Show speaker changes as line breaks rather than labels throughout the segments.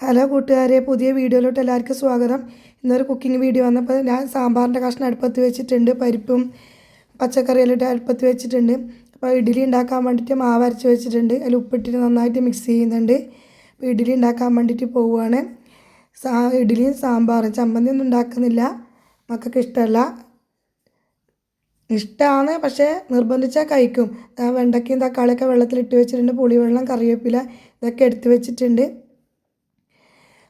Hello കൂട്ടുകാരെ പുതിയ വീഡിയോയിലോട്ട് എല്ലാവർക്കും സ്വാഗതം. ഇന്നൊരു കുക്കിംഗ് വീഡിയോ വന്നപ്പോൾ ഞാൻ സാമ്പാറിന്റെ കഷ്ണം അടുപ്പത്ത് വെച്ചിട്ടുണ്ട് പരിപ്പും പച്ചക്കറിയെല്ലാം അടുപ്പത്ത് വെച്ചിട്ടുണ്ട്. അപ്പോൾ ഇഡ്ഡലി ഉണ്ടാക്കാൻ വേണ്ടിയിട്ട് മാവ് അരച്ച് വെച്ചിട്ടുണ്ട്. അതിൽ ഉപ്പിട്ടിട്ട് നന്നായിട്ട് മിക്സ് ചെയ്യുന്നുണ്ട്. അപ്പോൾ ഇഡ്ഡലി ഉണ്ടാക്കാൻ വേണ്ടിയിട്ട് പോവുകയാണ്. സാ ഇഡ്ഡലിയും സാമ്പാറും. ചമ്മന്തി ഒന്നും ഉണ്ടാക്കുന്നില്ല. മക്കൾക്ക് ഇഷ്ടമല്ല. ഇഷ്ടമാണ് പക്ഷേ നിർബന്ധിച്ചാൽ കഴിക്കും. വെണ്ടയ്ക്കയും തക്കാളിയൊക്കെ വെള്ളത്തിലിട്ട് വെച്ചിട്ടുണ്ട്. പുളിവെള്ളം കറിവേപ്പില ഇതൊക്കെ എടുത്ത് വെച്ചിട്ടുണ്ട്.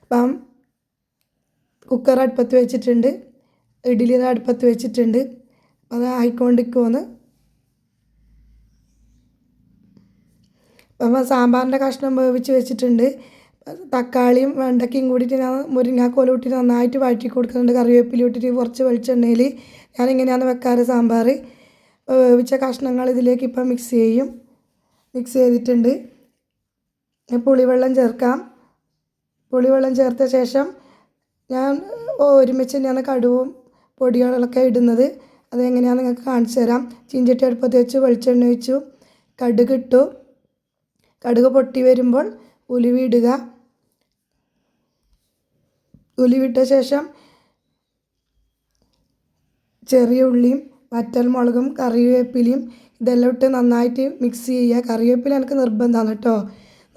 അപ്പം കുക്കർ അടുപ്പത്ത് വെച്ചിട്ടുണ്ട് ഇഡ്ഡലി അടുപ്പത്ത് വെച്ചിട്ടുണ്ട്. അത് ആയിക്കൊണ്ടിരിക്കുമെന്ന് അപ്പം സാമ്പാറിന്റെ കഷ്ണം വേവിച്ച് വെച്ചിട്ടുണ്ട്. തക്കാളിയും വെണ്ടയ്ക്കയും കൂടിയിട്ട് ഞാൻ മുരിങ്ങാക്കോല ഇട്ടിട്ട് നന്നായിട്ട് വഴറ്റി കൊടുക്കുന്നുണ്ട്. കറിവേപ്പില ഇട്ടിട്ട് കുറച്ച് വെളിച്ചെണ്ണയിൽ ഞാനിങ്ങനെയാണ് വെക്കാറ് സാമ്പാർ വേവിച്ച കഷ്ണങ്ങൾ ഇതിലേക്ക് ഇപ്പം മിക്സ് ചെയ്യും. മിക്സ് ചെയ്തിട്ടുണ്ട്. പുളിവെള്ളം ചേർക്കാം. പുളിവെള്ളം ചേർത്ത ശേഷം ഞാൻ ഒരുമിച്ച് തന്നെയാണ് കടുവും പൊടികളൊക്കെ ഇടുന്നത്. അതെങ്ങനെയാണെന്ന് നിങ്ങൾക്ക് കാണിച്ചു തരാം. ചീഞ്ചട്ടി അടുപ്പത്ത് വെച്ച് വെളിച്ചെണ്ണ ഒഴിച്ചു. കടുക് ഇട്ടു. കടുക് പൊട്ടി വരുമ്പോൾ ഉലുവിടുക ഉലുവിട്ട ശേഷം ചെറിയ ഉള്ളിയും വറ്റൽമുളകും കറിവേപ്പിലയും ഇതെല്ലാം ഇട്ട് നന്നായിട്ട് മിക്സ് ചെയ്യുക. കറിവേപ്പില എനിക്ക് നിർബന്ധമാണ് കേട്ടോ.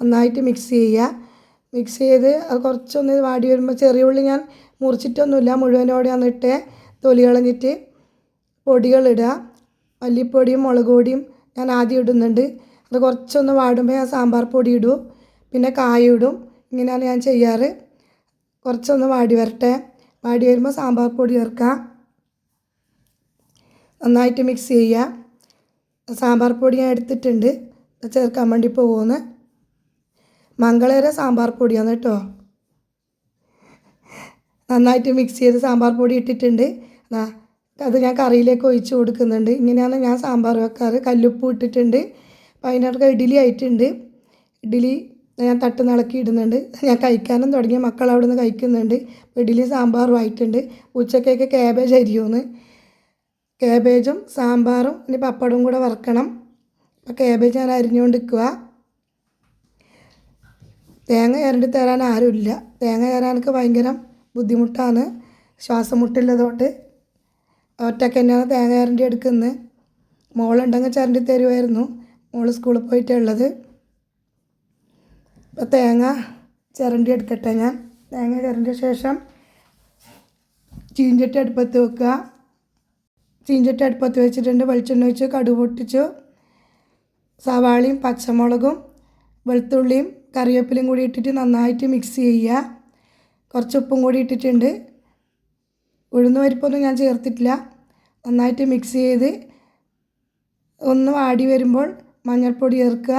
നന്നായിട്ട് മിക്സ് ചെയ്യുക. മിക്സ് ചെയ്ത് അത് കുറച്ചൊന്ന് വാടി വരുമ്പോൾ ചെറിയ ഉള്ളി ഞാൻ മുറിച്ചിട്ടൊന്നുമില്ല. മുഴുവനോടെയാണ് ഇട്ടേ. തൊലി കളഞ്ഞിട്ട് പൊടികളിടുക മല്ലിപ്പൊടിയും മുളക് പൊടിയും ഞാൻ ആദ്യം ഇടുന്നുണ്ട്. അത് കുറച്ചൊന്ന് വാടുമ്പോൾ ഞാൻ സാമ്പാർ പൊടി ഇടും. പിന്നെ കായ ഇടും. ഇങ്ങനെയാണ് ഞാൻ ചെയ്യാറ്. കുറച്ചൊന്ന് വാടി വരട്ടെ. വാടി വരുമ്പോൾ സാമ്പാർ പൊടി ചേർക്കാം നന്നായിട്ട് മിക്സ് ചെയ്യുക. സാമ്പാർ പൊടി ഞാൻ എടുത്തിട്ടുണ്ട്. ചേർക്കാൻ വേണ്ടി പോകുന്നു. മംഗളേര സാമ്പാർ പൊടിയാണ് കേട്ടോ. നന്നായിട്ട് മിക്സ് ചെയ്ത് സാമ്പാർ പൊടി ഇട്ടിട്ടുണ്ട്. ആ അത് ഞാൻ കറിയിലേക്ക് ഒഴിച്ച് കൊടുക്കുന്നുണ്ട്. ഇങ്ങനെയാണ് ഞാൻ സാമ്പാർ വെക്കാറ്. കല്ലുപ്പ് ഇട്ടിട്ടുണ്ട്. അപ്പോൾ അതിനകത്ത് ഇഡ്ഡലി ആയിട്ടുണ്ട്. ഇഡ്ഡലി ഞാൻ തട്ട് നിളക്കി ഇടുന്നുണ്ട്. ഞാൻ കഴിക്കാനും തുടങ്ങിയ മക്കൾ അവിടെ നിന്ന് കഴിക്കുന്നുണ്ട് ഇഡ്ഡലി സാമ്പാറും ആയിട്ടുണ്ട്. ഉച്ചക്കേക്ക് ക്യാബേജ് അരിയൂന്ന്. ക്യാബേജും സാമ്പാറും ഇനി പപ്പടവും കൂടെ വറക്കണം. അപ്പോൾ ക്യാബേജ് ഞാൻ അരിഞ്ഞുകൊണ്ട് നിൽക്കുക തേങ്ങ ചിരണ്ടി തരാൻ ആരുമില്ല. തേങ്ങ ചേരാൻ എനിക്ക് ഭയങ്കര ബുദ്ധിമുട്ടാണ്. ശ്വാസം മുട്ടുള്ളതുകൊണ്ട് ഒറ്റയ്ക്ക് തന്നെയാണ് തേങ്ങ ചിരണ്ടി എടുക്കുന്നത്. മോളുണ്ടെങ്കിൽ ചരണ്ടി തരുമായിരുന്നു. മോൾ സ്കൂളിൽ പോയിട്ടുള്ളത് അപ്പോൾ തേങ്ങ ചരണ്ടി എടുക്കട്ടെ ഞാൻ. തേങ്ങ ചിരണ്ടിയ ശേഷം ചീഞ്ചട്ടി അടുപ്പത്ത് വെക്കുക. ചീഞ്ചട്ടി അടുപ്പത്ത് വെച്ചിട്ടുണ്ട് വെളിച്ചെണ്ണ ഒഴിച്ച് കടുക് പൊട്ടിച്ചു. സവാളയും പച്ചമുളകും വെളുത്തുള്ളിയും കറിവേപ്പിലയും കൂടി ഇട്ടിട്ട് നന്നായിട്ട് മിക്സ് ചെയ്യുക. കുറച്ച് ഉപ്പും കൂടി ഇട്ടിട്ടുണ്ട്. ഉഴുന്ന് പരിപ്പൊന്നും ഞാൻ ചേർത്തിട്ടില്ല. നന്നായിട്ട് മിക്സ് ചെയ്ത് ഒന്ന് വാടി വരുമ്പോൾ മഞ്ഞൾപ്പൊടി ചേർക്കുക.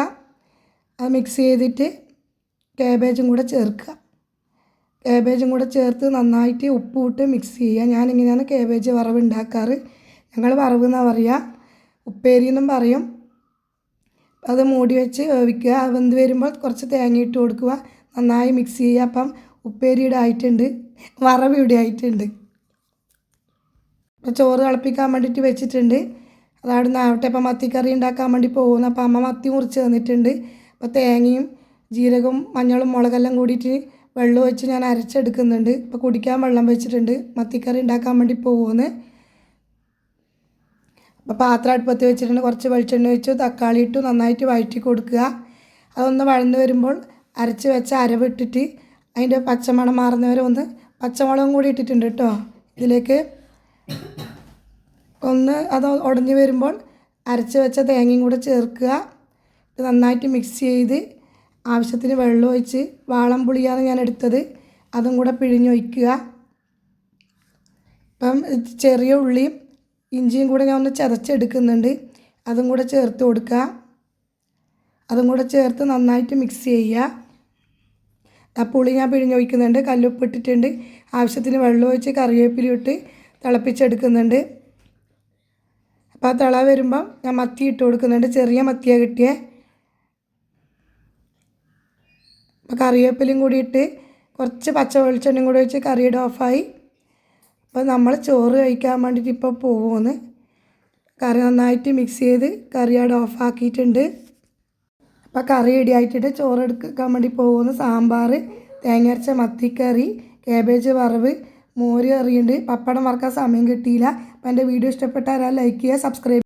അത് മിക്സ് ചെയ്തിട്ട് കാബേജും കൂടെ ചേർക്കുക. കാബേജും കൂടെ ചേർത്ത് നന്നായിട്ട് ഉപ്പ് ഇട്ട് മിക്സ് ചെയ്യുക. ഞാനിങ്ങനെയാണ് കാബേജ് വറവ് ഉണ്ടാക്കാറ്. ഞങ്ങൾ വറവ് എന്നാണ് പറയുക ഉപ്പേരി എന്നും പറയും. അത് മൂടി വെച്ച് വേവിക്കുക. വെന്ത് വരുമ്പോൾ കുറച്ച് തേങ്ങ ഇട്ട് കൊടുക്കുക. നന്നായി മിക്സ് ചെയ്യുക. അപ്പം ഉപ്പേരിയുടെ ആയിട്ടുണ്ട്. വറവ് ഇവിടെ ആയിട്ടുണ്ട്. അപ്പം ചോറ് തിളപ്പിക്കാൻ വേണ്ടിയിട്ട് വെച്ചിട്ടുണ്ട്. അതവിടെ നിന്ന് ആവട്ടെ. അപ്പം മത്തിക്കറി ഉണ്ടാക്കാൻ വേണ്ടി പോകുന്നു. അപ്പം അമ്മ മത്തി മുറിച്ച് തന്നിട്ടുണ്ട്. അപ്പോൾ തേങ്ങയും ജീരകവും മഞ്ഞളും മുളകെല്ലാം കൂടിയിട്ട് വെള്ളം ഒഴിച്ച് ഞാൻ അരച്ചെടുക്കുന്നുണ്ട്. ഇപ്പോൾ കുടിക്കാൻ വെള്ളം വെച്ചിട്ടുണ്ട്. മത്തിക്കറി ഉണ്ടാക്കാൻ വേണ്ടി പോകുന്നു. അപ്പോൾ പാത്രം അടുപ്പത്ത് വെച്ചിട്ടുണ്ട്. കുറച്ച് വെളിച്ചെണ്ണ വെച്ചു തക്കാളി ഇട്ടു. നന്നായിട്ട് വഴറ്റി കൊടുക്കുക. അതൊന്ന് വഴന്ന് വരുമ്പോൾ അരച്ച് വെച്ച അരവിട്ടിട്ട് അതിന്റെ പച്ചമണം മാറുന്നവരെ ഒന്ന് പച്ചമുളകും കൂടി ഇട്ടിട്ടുണ്ട് കേട്ടോ. ഇതിലേക്ക് ഒന്ന് അത് ഉടഞ്ഞ് വരുമ്പോൾ അരച്ച് വെച്ച തേങ്ങയും കൂടെ ചേർക്കുക. ഇത് നന്നായിട്ട് മിക്സ് ചെയ്ത് ആവശ്യത്തിന് വെള്ളം ഒഴിച്ച് വാളം പുളിയാണ് ഞാൻ എടുത്തത്. അതും കൂടെ പിഴിഞ്ഞൊഴിക്കുക. അപ്പം ചെറിയ ഉള്ളിയും ഇഞ്ചിയും കൂടെ ഞാൻ ഒന്ന് ചതച്ചെടുക്കുന്നുണ്ട്. അതും കൂടെ ചേർത്ത് കൊടുക്കുക. അതും കൂടെ ചേർത്ത് നന്നായിട്ട് മിക്സ് ചെയ്യുക. ആ പുളി ഞാൻ പിഴിഞ്ഞൊഴിക്കുന്നുണ്ട് കല്ലുപ്പ് ഇട്ടിട്ടുണ്ട്. ആവശ്യത്തിന് വെള്ളം ഒഴിച്ച് കറിവേപ്പില ഇട്ട് തിളപ്പിച്ചെടുക്കുന്നുണ്ട്. അപ്പോൾ ആ തിള വരുമ്പം ഞാൻ മത്തി ഇട്ട് കൊടുക്കുന്നുണ്ട്. ചെറിയ മത്തിയാണ് കിട്ടിയേ. അപ്പോൾ കറിവേപ്പിലയും കൂടി ഇട്ട് കുറച്ച് പച്ച വെളിച്ചെണ്ണയും കൂടി ഒഴിച്ച് കറിയുടെ ഓഫായി അപ്പോൾ നമ്മൾ ചോറ് കഴിക്കാൻ വേണ്ടിയിട്ട് ഇപ്പോൾ പോകുമെന്ന് കറി നന്നായിട്ട് മിക്സ് ചെയ്ത് കറി അവിടെ ഓഫാക്കിയിട്ടുണ്ട് അപ്പോൾ കറി റെഡി ആയിട്ടിട്ട് ചോറ് എടുക്കാൻ വേണ്ടി പോകുന്നു സാമ്പാർ തേങ്ങ അരച്ച മത്തിക്കറി കേബേജ് വറവ് മോര് കറിയുണ്ട്. പപ്പടം വറക്കാൻ സമയം കിട്ടിയില്ല. അപ്പോൾ എന്റെ വീഡിയോ ഇഷ്ടപ്പെട്ടാൽ ലൈക്ക് ചെയ്യുക സബ്സ്ക്രൈബ്